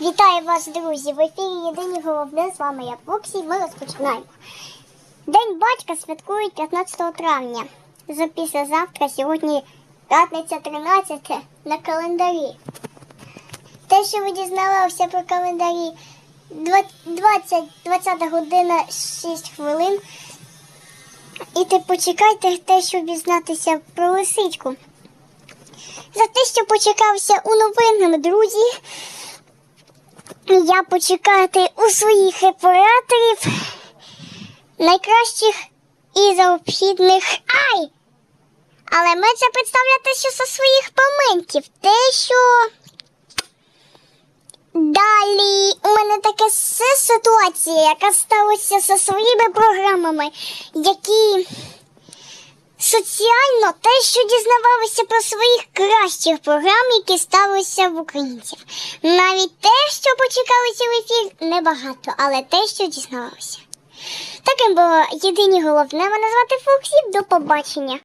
Вітаю вас, друзі! В ефірі єдині головне з вами я Фоксі. і Ми розпочинаємо. День батька святкують 15 травня. За післязавтра, сьогодні п'ятниця 13 на календарі. Те, що ви дізналися про календарі 20, 20 година 6 хвилин. І ти почекайте те, щоб дізнатися про лисичку. За те, що почекався у новинах, друзі. Я почекати у своїх операторів найкращих і необхідних. Ай! Але ми це представляти що зі своїх моментів. Те, що далі у мене така ситуація, яка сталася зі своїми програмами, які соціально те, що дізнавалися про своїх кращих програм, які сталися в українців. Навіть те, що почекалися в ефір, небагато, але те, що дізнавалися. Таким було єдині головне. Мене звати Фоксі. До побачення.